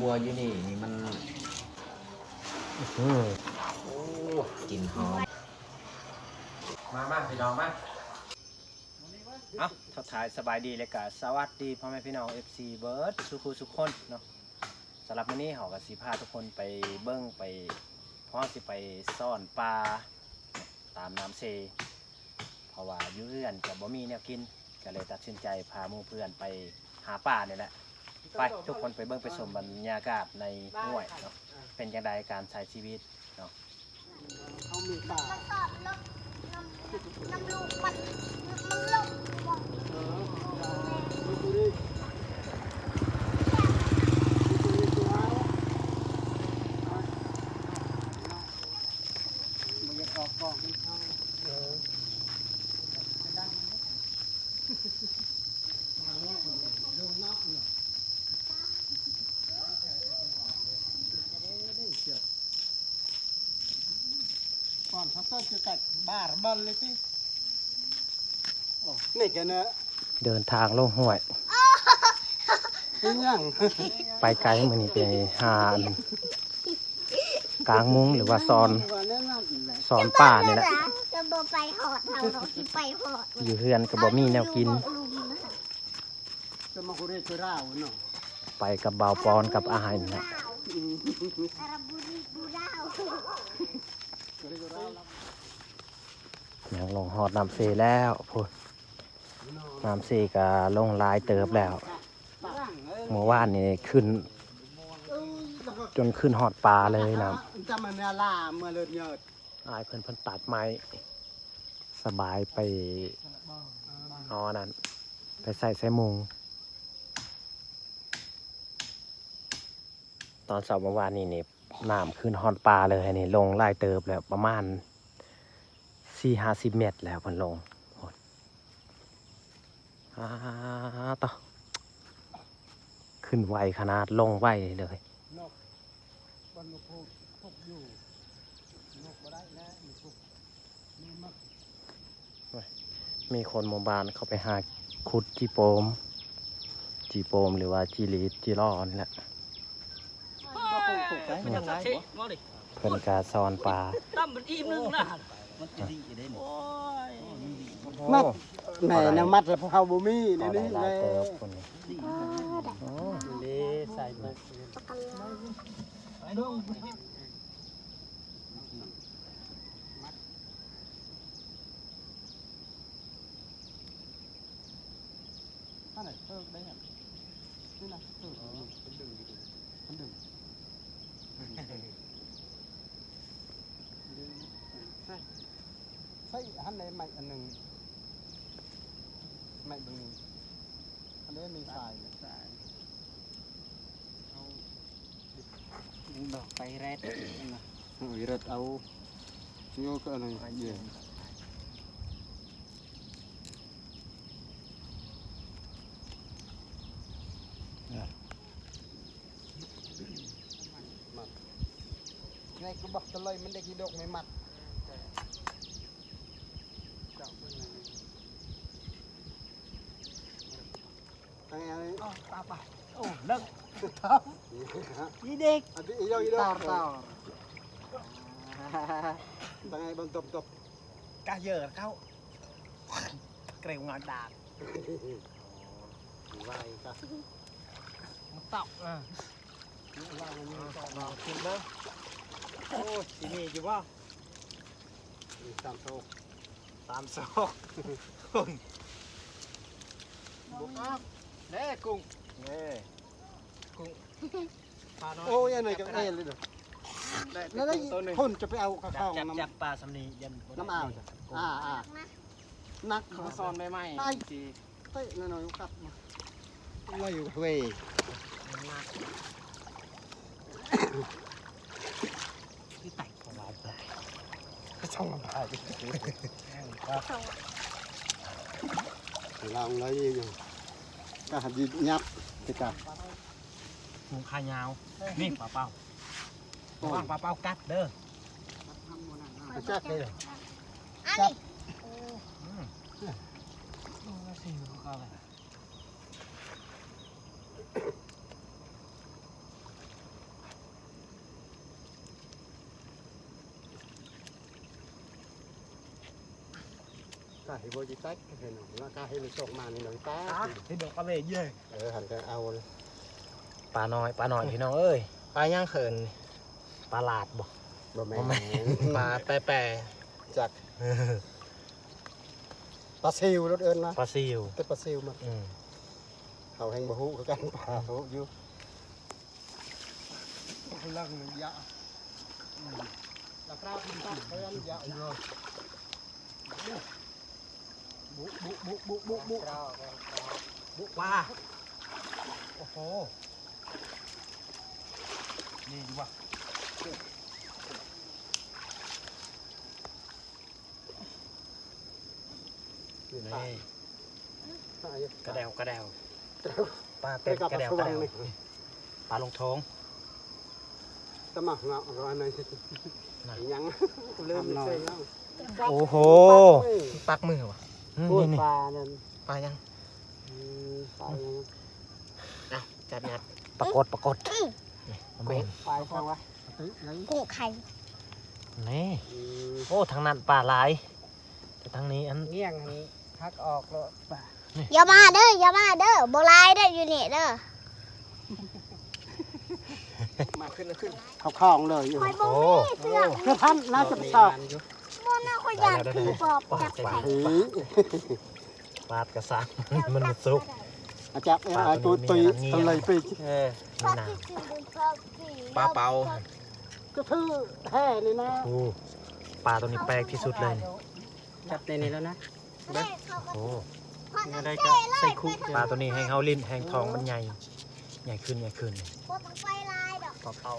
บัวอยู่นี่นี่มันกลิ่นหอม มามาพี่น้องมาเอาทักทายสบายดีเลยกะสวัสดีพ่อแม่พี่น้อง FC เบิร์ดสุขุสุขคนเนาะสำหรับวันนี้เขากับสีพาทุกคนไปเบิ้งไปพราะสิไปซ่อนปลาตามน้ำเซเพราะว่ายู่เรื่อนกับบ่มีแนวกิน ก็เลยตัดสินใจพาหมู่เพื่อนไปหาปลาเนี่ยแหละ ไปทุกคนไปเบิ้งไปชมบรรยากาศในห้วยเนาะเป็นยังไงการใช้ชีวิตเนาะเอามีตามันสอบลบน้ำน้ำลูกมันมันลบบอก เออดูดิดูดิตัวมันจะออกกล่องให้เขาเออไปดังมันเนี่ยลงนอกเนี่ย เดินทางลงห้วยไปไกลมือนี่ไปหาอันกลางมุ้งหรือว่าซอนซอนป่านี่แหละจะบไปหอดเราเราที่ไปหอดอยู่เฮือนก็บ่มีแนวกินไปกับเบาวปอนกับอาหารนะ ยังลงหอดน้ำเซแล้วพูดน้ำเซก็ลงลายเติบแล้วเมื่อวานนี่ขึ้น จนขึ้นหอดปลาเลยนะจะมาเนื้อล่าเมื่อเลือดเยิดอายเพิ่นเพิ่นตัดไม้สบายไปเอาอันนั้นไปใส่ใส่มุง ตอนสาร์เมื่อวานนี่นี่น้ำขึ้นฮอนปลาเลยนี่ลงไล่เติบแล้วประมาณ สี่ห้าสิบเมตรแล้วเพิ่นลงโอ้ยอ่าต่อขึ้นไวขนาดลงไวเลยนกบนนกพูกพกอยู่นกบ่ได้แล้วนกพูกนี่มักมีคนหมู่บ้านเขาไปหาขุดจีโปม จีโปมหรือว่าจีรีดจีรอนี่แหละก็คงถูกใจมันยังไงบ่เพิ่นกาซอนปลาตั้มมันอิ่มนึงนะ มันจะดีได้หมดโอ้ยมัดแหม่น้ำมัดแล้วพวกเขาบ่มีนี่ได้นี่หลาเลยเติบคนนี้นี่ใส่มาไปดูท่านไหนเพิ่มได้ยังนี่นะเพิ่มมันดึงมันดึงใช่ ใช่หันในใหม่อันหนึ่งใหม่เบางหนึ่งอันนี้มีสายเลยสาย ดอกไปแรดโอ้ยรถเอาโยกอะไรเยอะไงกูบอกตะเลยมัน ได้กี่ดอกไม่มัดตั้งไงอ๋อตาไปโอ้เลิกครับยี่เด็กอันนี้อีกอีกดอกต่อตั้งไงบังตบตบกะเยอะเข้าเกลียวงานดาบไหวครับมันตอกอะว่ามันมีต่อลองกินเด้อโอ้ยที่นี่อยู่ว่ามีสามโตตามซอกคนบุกออกเด้กุ้งเน่ปลาน้อยโอ้ยอันไหนกับเอเลยเด้อแล้วได้คนจะไปเอาข้าวจับของจับน้ำจับปลาสำนียันน้ำอ่าวจ้ะอ่าอ่านักเขาซ่อนไม่ไหมได้เต้หน่อยๆครับว่าอยู่เว้ยที่ไต่ช่องอะไรลองเลยอยู่ ก็หัดยิบยับติกาหมูขายาวนี่ปลาเป้าว่างปลาเป้ากัดเด้อจักเลยอันนี้สิ่งเขา เอาไป กา ให้บ่จิแตกเห็นแล้วกาให้มันส่งมานี่หนังแตกที่ดอกกระเบยเย่ยเออหันก็เอาปลาน้อยปลาน้อยพี่น้องเอ้ยปลาย่างเขินปลาหลาดบ่บ่แม่บ่แม่นปลาแปรแปรจากปลาซิวรถเอิ้นนะปลาซิวแต่ปลาซิวมันอืมเขาแห่งบ่ฮู้คือกันปลาฮู้อยู่เลิกมันยะแล้วกล้าพิมพ์ตักเพื่อนยะอยู่ บุบุบุบุบุบุบุปลาโอ้โหนี่อยู่ว่ะนี่นี่ปลากระเดวกระเดวปลาเป็เป็ดดกับกระเดวสกระว่างเดวนี่ปลาลงท้องสมัครเงาะร้อยนึงน่ะยังลืมใส่แล้วโอ้โหปักมือวะ อืมพูดนี่นี่ปลานั่นปลายังอืมปลายังอะจัดงัดปรากฏปรากฏนี่เอามาเห็นปลาทางวะกุ้งไข่นี่อืมโอ้ทางนั้นปลาหลายแต่ทางนี้อันเงี้ยงนี้ทักออกแล้วป่ะอย่ามาเด้ออย่ามาเด้อโบรายเด้ออยู่นี่เด้อมาขึ้นแล้วขึ้นเข้าคลองเลยอยู่คอยบ่โอ้มีเสือกเพื่อท่านน่าจะไปสอบบ่น่าค อยากถือปอบจับไข่ปลากระซังมันสุกอาจับเอ็นไอ้ตัวตุยตะเลยปีกเออปลานี่นะที่คือเป็นปลาสีปลาเปาก็ถือแท้นี่นะโอ้ปลาตัวนี้แปลกที่สุดเลยจับในนี้แล้วนะโอ้พอไม่น้ำได้ก็ใส่คุกปลาตัวนี้แห้งเฮาลิ้นแห้งทองมันใหญ่ใหญ่ขึ้นใหญ่ขึ้นปลายดอกปา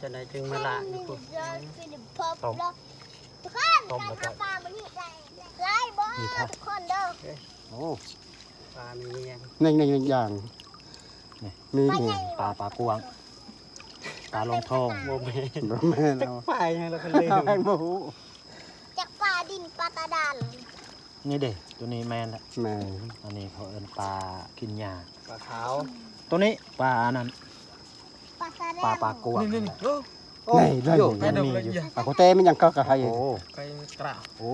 จะได้จึงมาละนี่คุจะเป็นปอบต้อก ทุกคนต้มการแล้วก็หาปลามันนี่ได้ไล่บ่นี่ครับทุกคนเด้อโอ้ปลามีเงี้ยงหนึ่งหนึ่งหนึ่งอย่างมีปลานี่ใหญ่ปลาปลากวางปลาลงทองโมเมนบ่แม่นจักเอาปลายังเราคนลืมแห้งบ่ฮู้จากปลาดินปลาตาดานนี่เด็ตัวนี้แมนละแม่อันนี้เขาเอิ้นปลากินหญ้าปลาขาวตัวนี้ปลาอันนั้นปลาสะแดงปลาปลากวางนี่ ได้อยู่มันมีอยู่ปลาโคเต้มันยังก็กระไห้โอ้ไปกระโอ้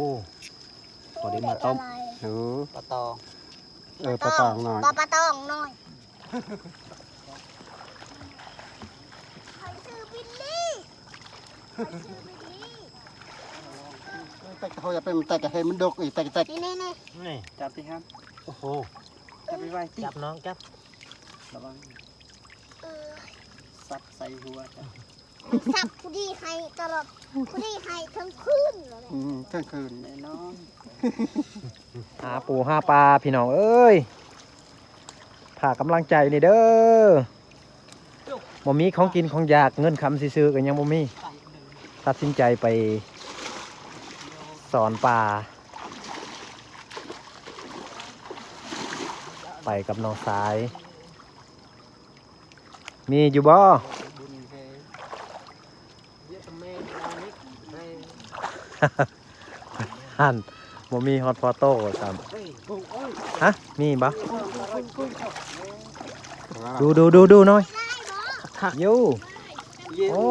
พอได้มาต้มโอ้ปลาตองเออปลาตองหน่อยปลาปลาตองหน่อยใครชื่อบิลลี่ใครชื่อบิลลี่แต่เขาจะเป็นแต่กระเทมันดกอีกแต่แต่นี่นี่นี่นี่จับสิครับโอ้โหจับไปไว้ที่จับน้องจับระวังเออซับใส่หัวจ้ะ สับผู้ดีให้ตลอดผู้ดีให้ทั้งคืนเลยอืมเที่ยงคืนแน่นอนหาปูหาปลาพี่น้องเอ้ยผากำลังใจนี่เด้อบ่มีของกินของอยากเงินคำซื้อๆกันยังบ่มีตัดสินใจไปสอนปลาไปกับน้องสาย มีอยู่บ่ บุญเฮเยอะแม่เรานิดแม่ หันบ่มีฮอตฟอโต้ซ้เฮ้ยกุ้งเอ้ยำฮะ มีบ่กุ้งกุ้งดูดูดูดูหน่อยได้บ่อยู่เย็นโอ้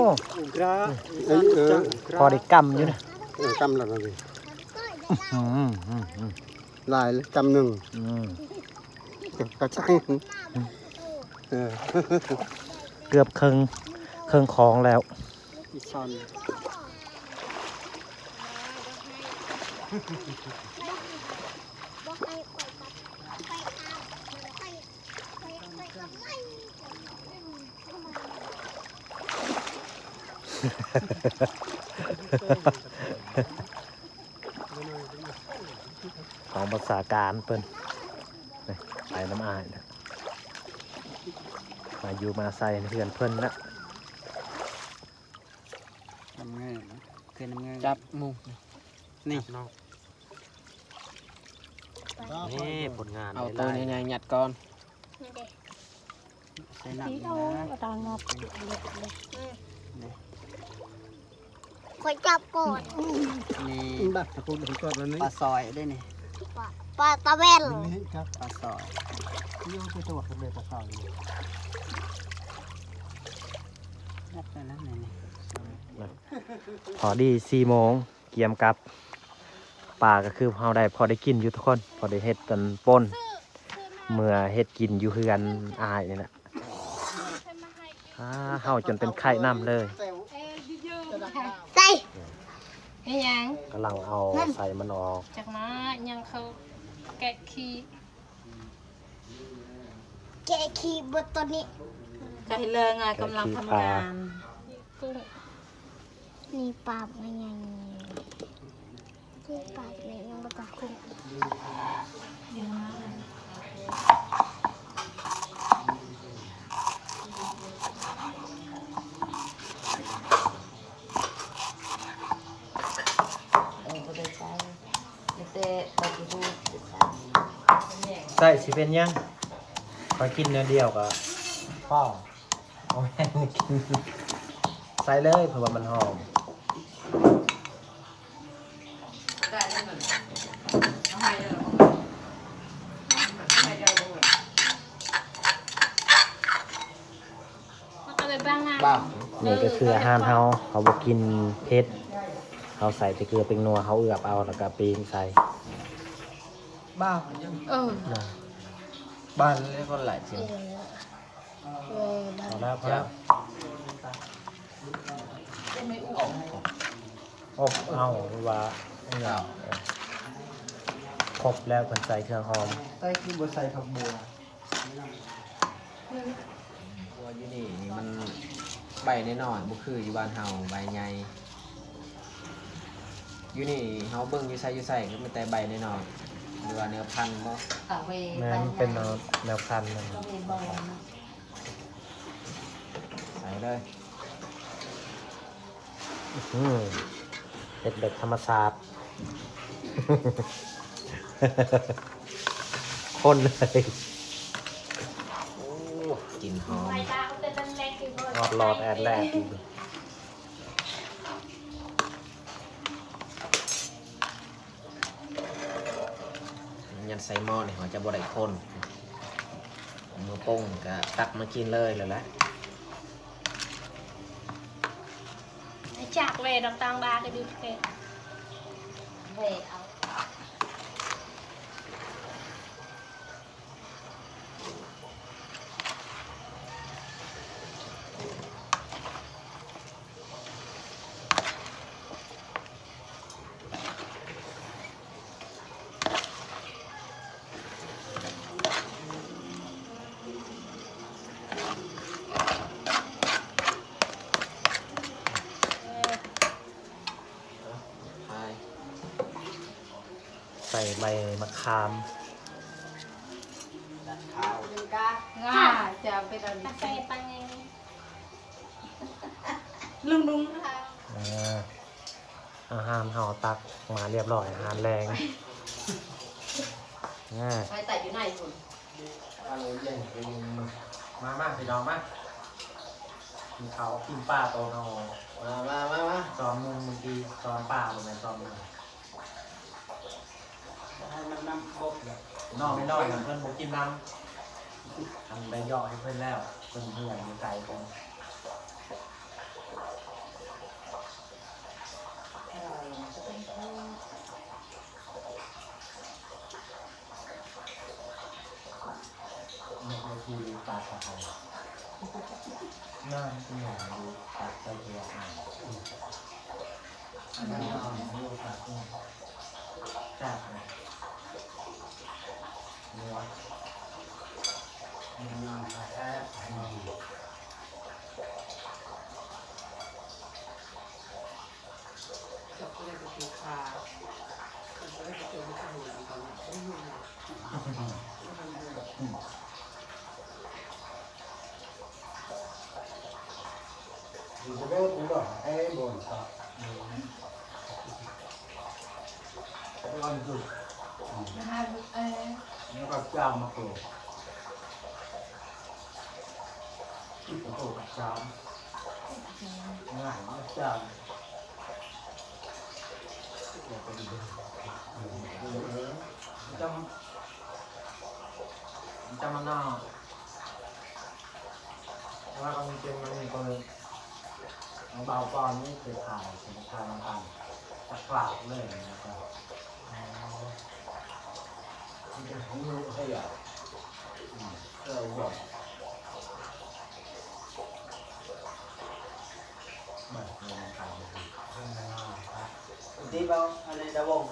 กระเออเออพอได้กำอยู่นะเออกำลังเลยอืมอืมอืมลายเลยกำหนึ่งอืมกระช่างเออเกือบครึ่งครึ่งของแล้ว อีซอนบ่ให้ปล่อยกับไปเอาไปไปไปกับไม่เข้ามาของภาษาการเปิ้นนี่ไปน้ำอายนะมาอยู่มาใส่เพื่อนเพิ่นนะน้ำเงินเคยน้ำเงินจับมุง นี่นี่ผลงานเอาได้ตัวไล่ใหญ่ๆหยัดก่อนนี่เด็กใส่หนักนะคอยจับก่อนนี่บ้าตะกุดถึงก่อนแล้วนี่ปลาซอยได้นี่ปลาปลาตะเวนนี่ครับปลาสอยนี่คือตัวทะเลปลาสอยนับไปแล้วไหนนี่พอดีสี่โมงเกียมกลับ ป่าก็คือเฮาได้พอได้กินอยู่ทุกคน พอได้เฮ็ดกันป่นเมื่อเฮ็ดกินอยู่เฮือนอายนี่แหละอ่าเฮาจนเป็นไข่น้ำเลยใส่ไอ้หยังกำลังเอาใส่มันออก จากมายังเขาแกะขี้แกะขี้บนตัวนี้ไก่เลิงอะกำลังทำงาน กุ้งนี่ปลาไงไง นี่ปลาไงยังบ่ตาคุ้มใส่สิเป็นยังขอกินเนื้อเดียวกับพ่อเอาแม่กินใส่เลยเพราะว่ามันหอม มันก็เลย บ้างงานบ้านี่ก็คืออาหารเฮาเขาบอกกินเผ็ดเขาใส่แต่เกลือเป็นนัวเขาเอือบเอาแล้วก็ปีนใส่บ้าเออน่ะบ้านเรียกคนหลายจริงเออได้พอแล้วพอแล้วอบเอาหรือว่าเอาครบแล้วคนใส่เครื่องหอมใต้คือบัวใส่ผักบัว บัวอยู่นี่นี่มันใบแน่นอนบ่คืออยู่บ้านเฮาใบใหญ่อยู่นี่เฮาเบิ่งอยู่ไสอยู่ไสก็มีแต่ใบแน่นอนหรือว่าเนื้อพันธุ์บ่แม่นเป็นแนวแนวคันมันใส่เลยอืมเป็นแบบธรรมศาสตร์ คนเลย โอ้กลิ่นหอม ใบตาเขาเป็นเล็กๆ อยู่เลยรอดรอดแอดแรกอีกยันใส่หม้อนี่เขาจะบ่ได้คนมือโป้งก็ตักมากินเลยเลยแหละไอ้จากเวดอกตังดาก็ดูเกะใช่ ใส่ใบมะขามง่าจะไปตอนใส่ปังไงลุงลุงค่ะอ่าอาหารห่อตักมาเรียบร้อยอาหารแรงอ่าไปใส่อยู่ไหนคุณมามาพี่น้องมากินเขาวกินปลาโตนอมามามามาซ้อมมึงเมื่อกี้ซ้อมปลาลงไปซ้อมมึงให้มันน้ำ ครบเลยนอกไม่นอกอย่างเพื่อนผมกินน้ำทำใบย่อให้เพื่อนแล้วเพื่อนเพื่อนอยู่ไกลกันนี่คือปลาสะพายน่าเป็นอย่าดูปลาตะเกียบอันนี้เอาดูปลาเนี่ยจับนะ เนื้อมันนอนแท้อัน นะคแล้วก็เจ้ามากรูดที่ผมโกกับเจ้าง่ายมากเจ้าจำจำมันนอกว่าความจริงมันมีคนเบาปอนนี่คือถ่ายสินค้าทางจะกกล่าวเลยนะครับ ของงูเขย่าเราบอกดีเปล่าอันนี้จะวง